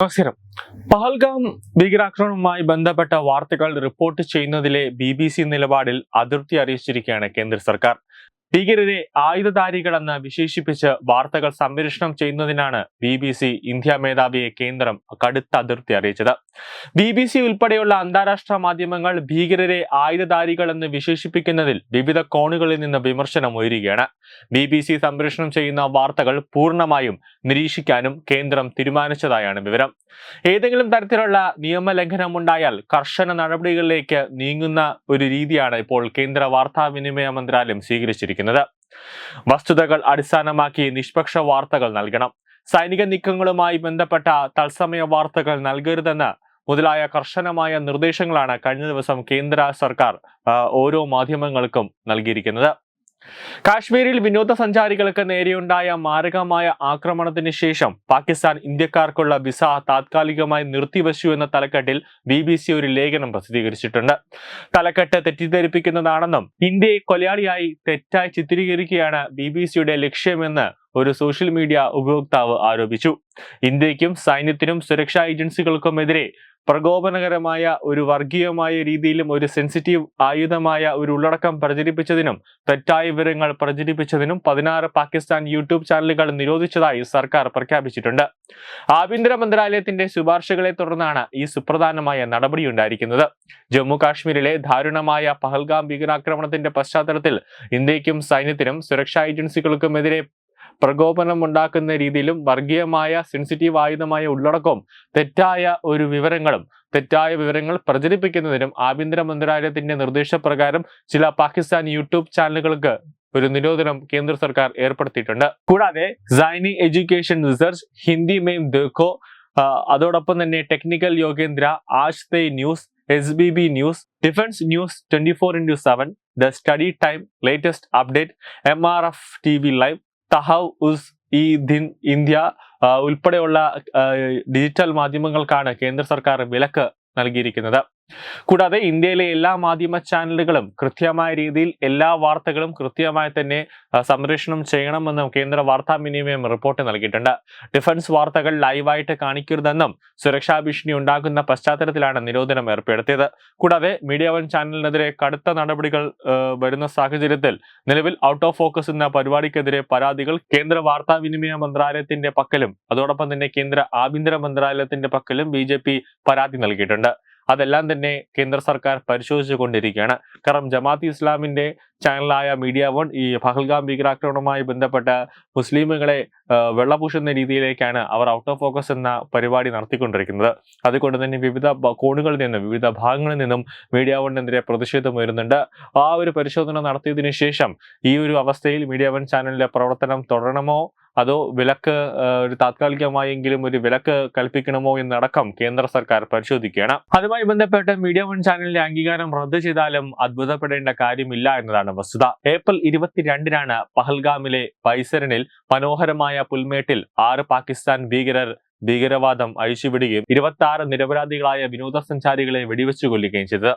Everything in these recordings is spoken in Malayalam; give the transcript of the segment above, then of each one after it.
നമസ്കാരം പഹൽഗാം ഭീകരാക്രമണവുമായി ബന്ധപ്പെട്ട വാർത്തകൾ റിപ്പോർട്ട് ചെയ്യുന്നതിലെ ബി ബി സി നിലപാടിൽ അതൃപ്തി അറിയിച്ചിരിക്കുകയാണ് കേന്ദ്ര സർക്കാർ. ഭീകരരെ ആയുധധാരികളെന്ന് വിശേഷിപ്പിച്ച് വാർത്തകൾ സംരക്ഷണം ചെയ്യുന്നതിനാണ് ബി ബി സി ഇന്ത്യ മേധാവിയെ കേന്ദ്രം കടുത്ത അതിർത്തി അറിയിച്ചത്. ബി ബി സി ഉൾപ്പെടെയുള്ള അന്താരാഷ്ട്ര മാധ്യമങ്ങൾ ഭീകരരെ ആയുധധാരികളെന്ന് വിശേഷിപ്പിക്കുന്നതിൽ വിവിധ കോണുകളിൽ നിന്ന് വിമർശനം ഉയരുകയാണ്. ബി ബി സി സംരക്ഷണം ചെയ്യുന്ന വാർത്തകൾ പൂർണമായും നിരീക്ഷിക്കാനും കേന്ദ്രം തീരുമാനിച്ചതായാണ് വിവരം. ഏതെങ്കിലും തരത്തിലുള്ള നിയമലംഘനം ഉണ്ടായാൽ കർശന നടപടികളിലേക്ക് നീങ്ങുന്ന ഒരു രീതിയാണ് ഇപ്പോൾ കേന്ദ്ര വാർത്താവിനിമയ മന്ത്രാലയം സ്വീകരിച്ചിരിക്കുന്നത്. വസ്തുതകൾ അടിസ്ഥാനമാക്കി നിഷ്പക്ഷ വാർത്തകൾ നൽകണം. സൈനിക നീക്കങ്ങളുമായി ബന്ധപ്പെട്ട തത്സമയ വാർത്തകൾ നൽകരുതെന്ന് മുതലായ കർശനമായ നിർദ്ദേശങ്ങളാണ് കഴിഞ്ഞ ദിവസം കേന്ദ്ര സർക്കാർ ഓരോ മാധ്യമങ്ങൾക്കും നൽകിയിരിക്കുന്നത്. കാശ്മീരിൽ വിനോദസഞ്ചാരികൾക്ക് നേരെയുണ്ടായ മാരകമായ ആക്രമണത്തിന് ശേഷം പാകിസ്ഥാൻ ഇന്ത്യക്കാർക്കുള്ള വിസ താത്കാലികമായി നിർത്തിവച്ചു എന്ന തലക്കെട്ടിൽ ബി ബി സി ഒരു ലേഖനം പ്രസിദ്ധീകരിച്ചിട്ടുണ്ട്. തലക്കെട്ട് തെറ്റിദ്ധരിപ്പിക്കുന്നതാണെന്നും ഇന്ത്യയെ കൊലയാളിയായി തെറ്റായി ചിത്രീകരിക്കുകയാണ് ബി ബി സിയുടെ ലക്ഷ്യമെന്ന് ഒരു സോഷ്യൽ മീഡിയ ഉപയോക്താവ് ആരോപിച്ചു. ഇന്ത്യക്കും സൈന്യത്തിനും സുരക്ഷാ ഏജൻസികൾക്കുമെതിരെ പ്രകോപനകരമായ ഒരു വർഗീയമായ രീതിയിലും ഒരു സെൻസിറ്റീവ് ആയുധമായ ഒരു ഉള്ളടക്കം പ്രചരിപ്പിച്ചതിനും തെറ്റായ വിവരങ്ങൾ പ്രചരിപ്പിച്ചതിനും പതിനാറ് പാകിസ്ഥാൻ യൂട്യൂബ് ചാനലുകൾ നിരോധിച്ചതായി സർക്കാർ പ്രഖ്യാപിച്ചിട്ടുണ്ട്. ആഭ്യന്തര മന്ത്രാലയത്തിന്റെ ശുപാർശകളെ തുടർന്നാണ് ഈ സുപ്രധാനമായ നടപടിയുണ്ടായിരിക്കുന്നത് ജമ്മു കാശ്മീരിലെ ദാരുണമായ പഹൽഗാം ഭീകരാക്രമണത്തിന്റെ പശ്ചാത്തലത്തിൽ ഇന്ത്യക്കും സൈന്യത്തിനും സുരക്ഷാ ഏജൻസികൾക്കുമെതിരെ പ്രകോപനം ഉണ്ടാക്കുന്ന രീതിയിലും വർഗീയമായ സെൻസിറ്റീവ് ആയുധമായ ഉള്ളടക്കവും തെറ്റായ ഒരു വിവരങ്ങളും തെറ്റായ വിവരങ്ങൾ പ്രചരിപ്പിക്കുന്നതിനും ആഭ്യന്തര മന്ത്രാലയത്തിന്റെ നിർദ്ദേശപ്രകാരം ചില പാകിസ്ഥാൻ യൂട്യൂബ് ചാനലുകൾക്ക് ഒരു നിരോധനം കേന്ദ്ര സർക്കാർ ഏർപ്പെടുത്തിയിട്ടുണ്ട്. കൂടാതെ സൈനി എഡ്യൂക്കേഷൻ റിസർച്ച് ഹിന്ദി മെയിം ദേഖോ അതോടൊപ്പം തന്നെ ടെക്നിക്കൽ യോഗേന്ദ്ര ആജ് തേ news S B B news defence news twenty four into seven the study time latest update M R F TV live live തഹവ് ഉസ് ഈ ദിൻ ഇന്ത്യ ഉൾപ്പെടെയുള്ള ഡിജിറ്റൽ മാധ്യമങ്ങൾക്കാണ് കേന്ദ്ര സർക്കാർ വിലക്ക് നൽകിയിരിക്കുന്നത്. കൂടാതെ ഇന്ത്യയിലെ എല്ലാ മാധ്യമ ചാനലുകളും കൃത്യമായ രീതിയിൽ എല്ലാ വാർത്തകളും കൃത്യമായി തന്നെ സംരക്ഷണം ചെയ്യണമെന്നും കേന്ദ്ര വാർത്താവിനിമയം റിപ്പോർട്ട് നൽകിയിട്ടുണ്ട്. ഡിഫൻസ് വാർത്തകൾ ലൈവായിട്ട് കാണിക്കരുതെന്നും സുരക്ഷാ ഭീഷണി ഉണ്ടാകുന്ന പശ്ചാത്തലത്തിലാണ് നിരോധനം ഏർപ്പെടുത്തിയത്. കൂടാതെ മീഡിയ വൺ ചാനലിനെതിരെ കടുത്ത നടപടികൾ വരുന്ന സാഹചര്യത്തിൽ നിലവിൽ ഔട്ട് ഓഫ് ഫോക്കസ് എന്ന പരിപാടിക്കെതിരെ പരാതികൾ കേന്ദ്ര വാർത്താവിനിമയ മന്ത്രാലയത്തിന്റെ പക്കലും അതോടൊപ്പം തന്നെ കേന്ദ്ര ആഭ്യന്തര മന്ത്രാലയത്തിന്റെ പക്കലും ബി പരാതി നൽകിയിട്ടുണ്ട്. അതെല്ലാം തന്നെ കേന്ദ്ര സർക്കാർ പരിശോധിച്ചു കൊണ്ടിരിക്കുകയാണ് കാരണം ജമാഅത്ത് ഇസ്ലാമിന്റെ ചാനലായ മീഡിയ വൺ ഈ പഹൽഗാം ഭീകരാക്രമണവുമായി ബന്ധപ്പെട്ട മുസ്ലിമുകളെ വെള്ളപൂശുന്ന രീതിയിലേക്കാണ് അവർ ഔട്ട് ഓഫ് ഫോക്കസ് എന്ന പരിപാടി നടത്തിക്കൊണ്ടിരിക്കുന്നത്. അതുകൊണ്ട് തന്നെ വിവിധ കോണുകളിൽ നിന്നും വിവിധ ഭാഗങ്ങളിൽ നിന്നും മീഡിയ വണ്ണിനെതിരെ പ്രതിഷേധം ഉയരുന്നുണ്ട്. ആ ഒരു പരിശോധന നടത്തിയതിനു ശേഷം ഈ ഒരു അവസ്ഥയിൽ മീഡിയ വൺ ചാനലിന്റെ പ്രവർത്തനം തുടരണമോ? അതോ വിലക്ക് ഒരു താത്കാലികമായെങ്കിലും ഒരു വിലക്ക് കൽപ്പിക്കണമോ എന്നടക്കം കേന്ദ്ര സർക്കാർ പരിശോധിക്കുകയാണ്. അതുമായി ബന്ധപ്പെട്ട് മീഡിയ വൺ ചാനലിന്റെ അംഗീകാരം റദ്ദ് ചെയ്താലും അത്ഭുതപ്പെടേണ്ട കാര്യമില്ല എന്നതാണ് വസ്തുത. ഏപ്രിൽ ഇരുപത്തിരണ്ടിനാണ് പഹൽഗാമിലെ പൈസരനിൽ മനോഹരമായ പുൽമേട്ടിൽ ആറ് പാകിസ്ഥാൻ ഭീകരർ ഭീകരവാദം അഴിച്ചുവിടുകയും ഇരുപത്തി ആറ് നിരപരാധികളായ വിനോദസഞ്ചാരികളെ വെടിവെച്ചു കൊല്ലുകയും ചെയ്തത്.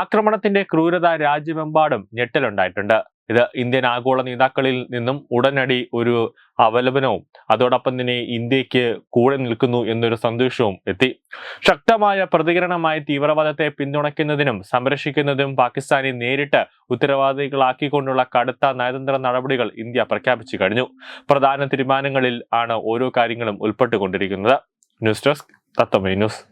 ആക്രമണത്തിന്റെ ക്രൂരത രാജ്യമെമ്പാടും ഞെട്ടലുണ്ടായിട്ടുണ്ട്. ഇത് ഇന്ത്യൻ ആഗോള നേതാക്കളിൽ നിന്നും ഉടനടി ഒരു അവലംബനവും അതോടൊപ്പം തന്നെ ഇന്ത്യയ്ക്ക് കൂടെ നിൽക്കുന്നു എന്നൊരു സന്തോഷവും എത്തി. ശക്തമായ പ്രതികരണമായി തീവ്രവാദത്തെ പിന്തുണയ്ക്കുന്നതിനും സംരക്ഷിക്കുന്നതിനും പാകിസ്ഥാനെ നേരിട്ട് ഉത്തരവാദികളാക്കിക്കൊണ്ടുള്ള കടുത്ത നയതന്ത്ര നടപടികൾ ഇന്ത്യ പ്രഖ്യാപിച്ചു കഴിഞ്ഞു. പ്രധാന തീരുമാനങ്ങളിൽ ആണ് ഓരോ കാര്യങ്ങളും ഉൾപ്പെട്ടുകൊണ്ടിരിക്കുന്നത്. News desk തത്തമേ news.